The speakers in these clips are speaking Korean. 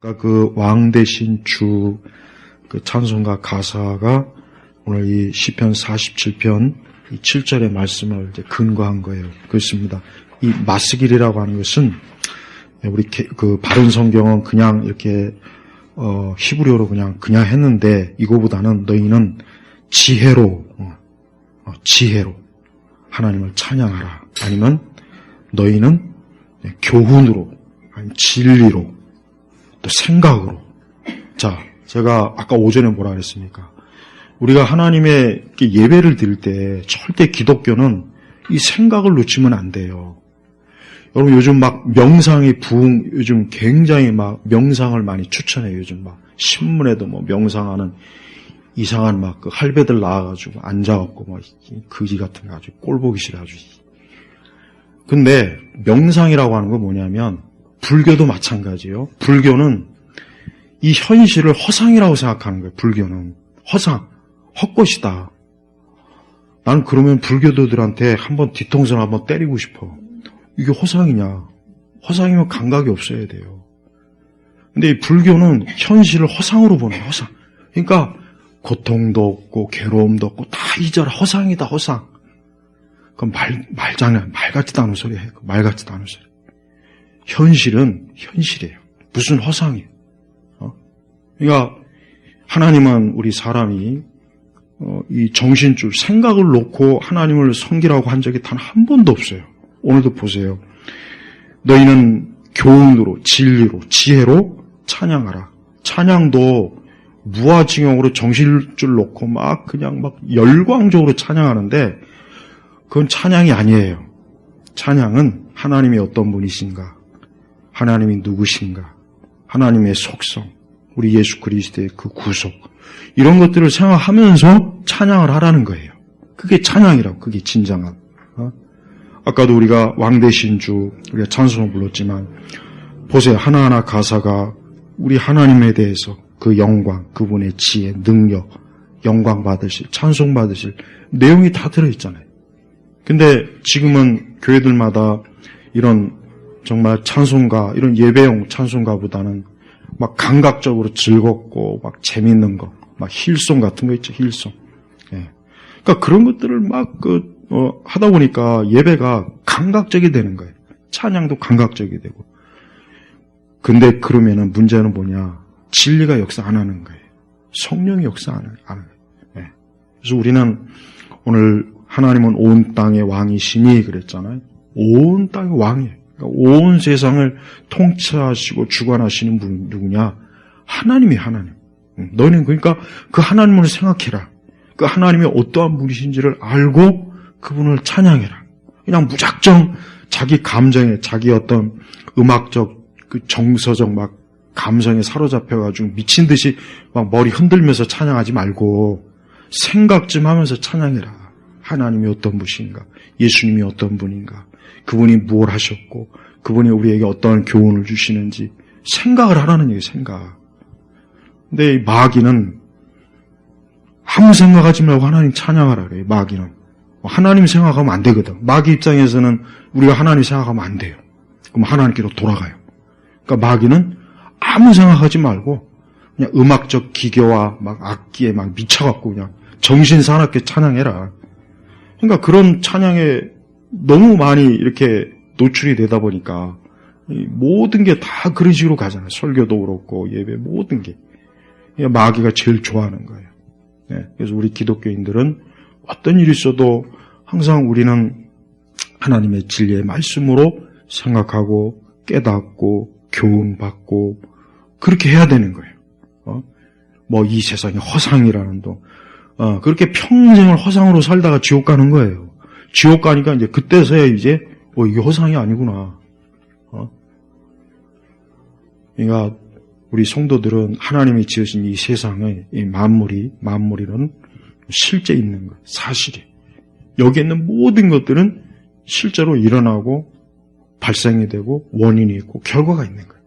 그러니까 그 왕 대신 주 그 찬송가 가사가 오늘 이 시편 47편 이 7절의 말씀을 이제 근거한 거예요. 그렇습니다. 이 마스길이라고 하는 것은 우리 개- 그 바른 성경은 그냥 이렇게 어 히브리어로 그냥 그냥 했는데 이거보다는 너희는 지혜로 어, 어, 지혜로 하나님을 찬양하라. 아니면 너희는 교훈으로 아니면 진리로 또 생각으로. 자, 제가 아까 오전에 뭐라 그랬습니까? 우리가 하나님의 이렇게 예배를 드릴 때 절대 기독교는 이 생각을 놓치면 안 돼요. 여러분 요즘 막 명상이 부흥, 요즘 굉장히 막 명상을 많이 추천해요. 요즘 막 신문에도 뭐 명상하는 이상한 막 그 할배들 나와가지고 앉아갖고 막이 거지 같은 거 아주 꼴 보기 싫어 아주. 근데 명상이라고 하는 건 뭐냐면 불교도 마찬가지예요. 불교는 이 현실을 허상이라고 생각하는 거예요. 불교는 허상, 헛것이다. 나는 그러면 불교도들한테 한번 뒤통수를 한번 때리고 싶어. 이게 허상이냐? 허상이면 감각이 없어야 돼요. 근데 이 불교는 현실을 허상으로 보는 허상. 그러니까 고통도 없고 괴로움도 없고 다 잊어라 허상이다 허상. 그럼 말 말장난 말 같지도 않은 소리 해. 말 같지도 않은 소리. 현실은 현실이에요. 무슨 허상이에요. 어? 그러니까 하나님은 우리 사람이 어, 이 정신줄 생각을 놓고 하나님을 섬기라고 한 적이 단 한 번도 없어요. 오늘도 보세요. 너희는 교훈으로 진리로 지혜로 찬양하라. 찬양도 무아징역으로 정신줄 놓고 막 그냥 막 열광적으로 찬양하는데 그건 찬양이 아니에요. 찬양은 하나님이 어떤 분이신가? 하나님이 누구신가? 하나님의 속성, 우리 예수 그리스도의 그 구속 이런 것들을 생각하면서 찬양을 하라는 거예요. 그게 찬양이라고 그게 진정한. 어? 아까도 우리가 왕 대신 주 우리가 찬송을 불렀지만 보세요 하나하나 가사가 우리 하나님에 대해서 그 영광, 그분의 지혜, 능력, 영광 받으실, 찬송 받으실 내용이 다 들어있잖아요. 근데 지금은 교회들마다 이런 정말 찬송가, 이런 예배용 찬송가보다는 막 감각적으로 즐겁고 막 재밌는 거, 막 힐송 같은 거 있죠, 힐송. 예. 그러니까 그런 것들을 막 그, 어, 하다 보니까 예배가 감각적이 되는 거예요. 찬양도 감각적이 되고. 근데 그러면은 문제는 뭐냐? 진리가 역사 안 하는 거예요. 성령이 역사 안 하는 거예요. 예. 그래서 우리는 오늘 하나님은 온 땅의 왕이시니 그랬잖아요. 온 땅의 왕이에요. 온 세상을 통치하시고 주관하시는 분 누구냐? 하나님이 하나님. 응, 너는 그러니까 그 하나님을 생각해라. 그 하나님이 어떠한 분이신지를 알고 그분을 찬양해라. 그냥 무작정 자기 감정에 자기 어떤 음악적 그 정서적 막 감성에 사로잡혀가지고 미친 듯이 막 머리 흔들면서 찬양하지 말고 생각 좀 하면서 찬양해라. 하나님이 어떤 분인가? 예수님이 어떤 분인가? 그분이 무엇 하셨고 그분이 우리에게 어떠한 교훈을 주시는지 생각을 하라는 얘기 생각. 근데 이 마귀는 아무 생각하지 말고 하나님 찬양하라 그래요. 마귀는 하나님 생각하면 안 되거든. 마귀 입장에서는 우리가 하나님 생각하면 안 돼요. 그럼 하나님께로 돌아가요. 그러니까 마귀는 아무 생각하지 말고 그냥 음악적 기교와 막 악기에 막 미쳐갖고 그냥 정신 사납게 찬양해라. 그러니까 그런 찬양에 너무 많이 이렇게 노출이 되다 보니까 이 모든 게 다 그런 식으로 가잖아요. 설교도 그렇고 예배 모든 게 마귀가 제일 좋아하는 거예요. 예, 그래서 우리 기독교인들은 어떤 일이 있어도 항상 우리는 하나님의 진리의 말씀으로 생각하고 깨닫고 교훈받고 그렇게 해야 되는 거예요. 어? 뭐이 세상이 허상이라는 도 어, 그렇게 평생을 허상으로 살다가 지옥 가는 거예요. 지옥 가니까 이제 그때서야 이제 어, 이게 허상이 아니구나. 어? 그러니까 우리 성도들은 하나님이 지으신 이 세상의 이 만물이 만물이는 실제 있는 것, 사실이 여기 있는 모든 것들은 실제로 일어나고 발생이 되고 원인이 있고 결과가 있는 거예요.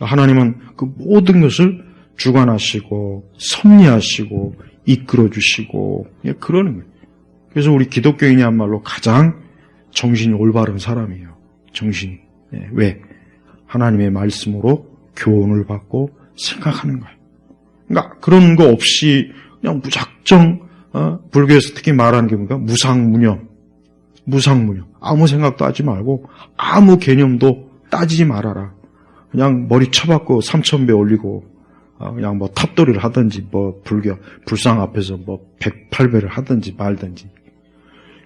하나님은 그 모든 것을 주관하시고 섭리하시고 이끌어 주시고 그러는 거예요. 그래서 우리 기독교인이야말로 가장 정신이 올바른 사람이에요. 정신이 예, 왜 하나님의 말씀으로 교훈을 받고 생각하는 거예요. 그러니까 그런 거 없이 그냥 무작정 어? 불교에서 특히 말하는 게 뭔가 무상무념, 무상무념. 아무 생각도 하지 말고 아무 개념도 따지지 말아라. 그냥 머리 쳐박고 삼천배 올리고 어, 그냥 뭐 탑돌이를 하든지 뭐 불교 불상 앞에서 뭐 108배를 하든지 말든지.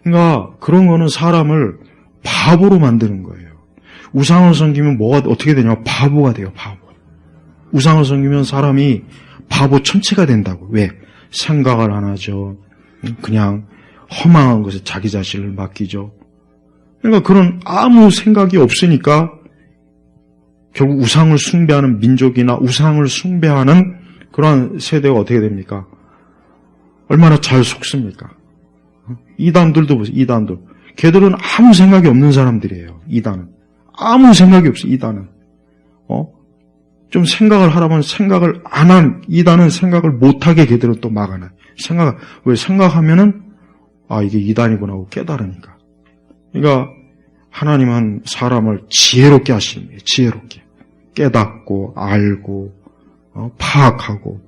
그러니까 그런 거는 사람을 바보로 만드는 거예요. 우상을 섬기면 뭐가 어떻게 되냐? 바보가 돼요. 바보. 우상을 섬기면 사람이 바보 천체가 된다고. 왜? 생각을 안 하죠. 그냥 허망한 것에 자기 자신을 맡기죠. 그러니까 그런 아무 생각이 없으니까 결국 우상을 숭배하는 민족이나 우상을 숭배하는 그런 세대가 어떻게 됩니까? 얼마나 잘 속습니까? 이단들도 보세요, 이단들. 걔들은 아무 생각이 없는 사람들이에요, 이단은. 아무 생각이 없어, 이단은. 어? 좀 생각을 하라면 생각을 안 한, 이단은 생각을 못하게 걔들은 또 막아놔. 생각, 왜 생각하면은, 아, 이게 이단이구나 하고 깨달으니까. 그러니까, 하나님은 사람을 지혜롭게 거예요, 지혜롭게. 깨닫고, 알고, 어, 파악하고.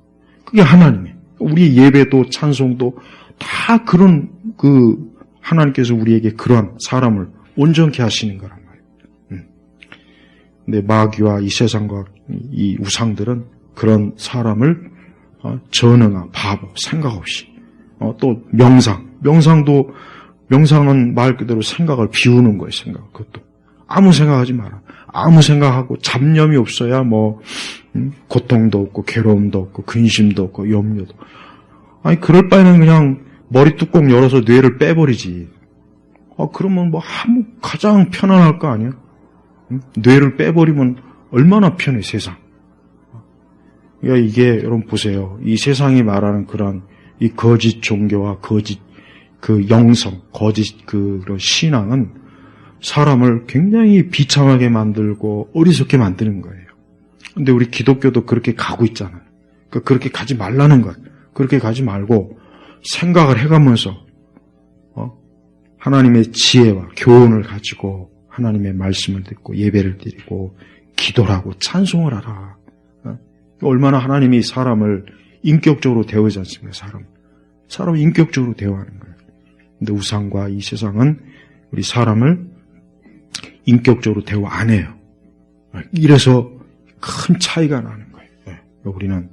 그게 하나님이에요. 우리 예배도 찬송도 다 그런 그 하나님께서 우리에게 그런 사람을 온전케 하시는 거란 말이에요. 음. 근데 마귀와 이 세상과 이 우상들은 그런 사람을 어, 전능한 바보 생각 없이 어, 또 명상. 명상도 명상은 말 그대로 생각을 비우는 거예요 생각. 그것도. 아무 생각하지 마라. 아무 생각하고 잡념이 없어야 뭐 음, 고통도 없고 괴로움도 없고 근심도 없고 염려도. 아니 그럴 바에는 그냥 머리 뚜껑 열어서 뇌를 빼버리지. 아 그러면 뭐 아무 가장 편안할 거 아니야? 응? 뇌를 빼버리면 얼마나 편해 세상. 그러니까 이게 여러분 보세요. 이 세상이 말하는 그런 이 거짓 종교와 거짓 그 영성, 거짓 그런 신앙은 사람을 굉장히 비참하게 만들고 어리석게 만드는 거예요. 근데 우리 기독교도 그렇게 가고 있잖아요. 그러니까 그렇게 가지 말라는 것. 그렇게 가지 말고 생각을 해가면서 어? 하나님의 지혜와 교훈을 가지고 하나님의 말씀을 듣고 예배를 드리고 기도를 하고 찬송을 하라. 어? 얼마나 하나님이 사람을 인격적으로 대우하지 않습니까? 사람. 사람을 인격적으로 대우하는 거예요. 근데 우상과 이 세상은 우리 사람을 인격적으로 대우 안 해요. 이래서 큰 차이가 나는 거예요. 네. 우리는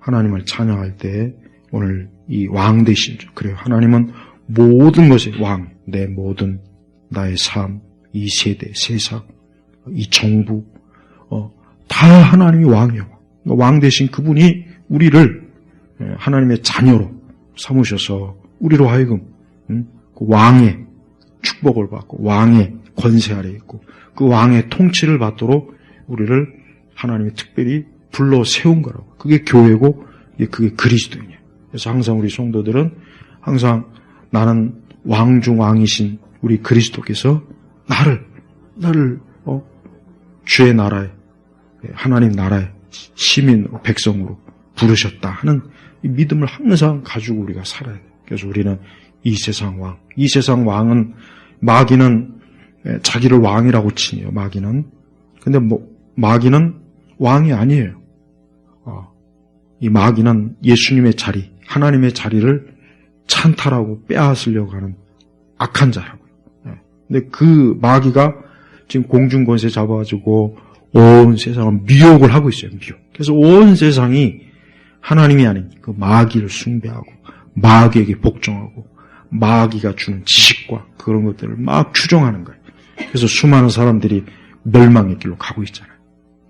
하나님을 찬양할 때 오늘 이 왕 되신 줄. 그래요. 하나님은 모든 것의 왕, 내 모든 나의 삶, 이 세대, 세상, 이 정부, 어, 다 하나님이 왕이에요. 왕 되신 그분이 우리를 예, 하나님의 자녀로 삼으셔서 우리로 하여금 음, 그 왕의 축복을 받고 왕의 권세 아래 있고 그 왕의 통치를 받도록 우리를 하나님이 특별히 불러 세운 거라고. 그게 교회고 그게 그리스도인이에요. 그래서 항상 우리 성도들은 항상 나는 왕중 왕이신 우리 그리스도께서 나를 나를 어, 주의 나라에 하나님 나라의 시민 백성으로 부르셨다 하는 믿음을 항상 가지고 우리가 살아야 돼요. 그래서 우리는 이 세상 왕, 이 세상 왕은 마귀는 자기를 왕이라고 치네요. 마귀는 근데 뭐 마귀는 왕이 아니에요. 어, 이 마귀는 예수님의 자리, 하나님의 자리를 찬탈하고 빼앗으려고 하는 악한 자라고요. 예. 근데 그 마귀가 지금 공중권세 잡아가지고 온 세상을 미혹을 하고 있어요. 미혹. 그래서 온 세상이 하나님이 아닌 그 마귀를 숭배하고 마귀에게 복종하고 마귀가 주는 지식과 그런 것들을 막 추종하는 거예요. 그래서 수많은 사람들이 멸망의 길로 가고 있잖아요.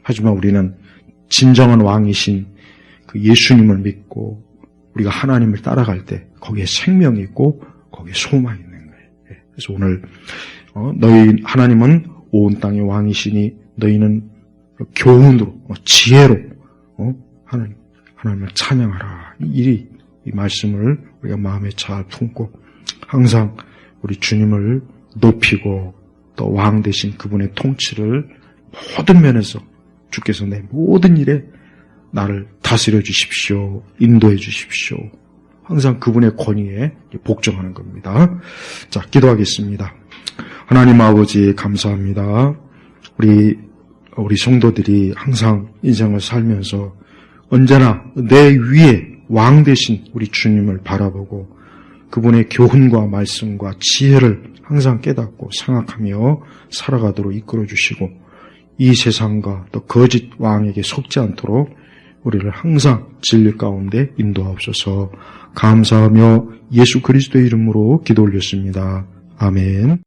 하지만 우리는 진정한 왕이신 그 예수님을 믿고 우리가 하나님을 따라갈 때 거기에 생명이 있고 거기에 소망이 있는 거예요. 예. 그래서 오늘 어, 너희 하나님은 온 땅의 왕이시니 너희는 교훈으로 어, 지혜로 어, 하나님 하나님을 찬양하라. 이, 이 말씀을 우리가 마음에 잘 품고 항상 우리 주님을 높이고 또 왕 대신 그분의 통치를 모든 면에서 주께서 내 모든 일에 나를 다스려 주십시오. 인도해 주십시오. 항상 그분의 권위에 복종하는 겁니다. 자, 기도하겠습니다. 하나님 아버지 감사합니다. 우리 우리 성도들이 항상 인생을 살면서 언제나 내 위에 왕 되신 우리 주님을 바라보고 그분의 교훈과 말씀과 지혜를 항상 깨닫고 생각하며 살아가도록 이끌어 주시고 이 세상과 또 거짓 왕에게 속지 않도록 우리를 항상 진리 가운데 인도하옵소서 감사하며 예수 그리스도의 이름으로 기도 올렸습니다. 아멘.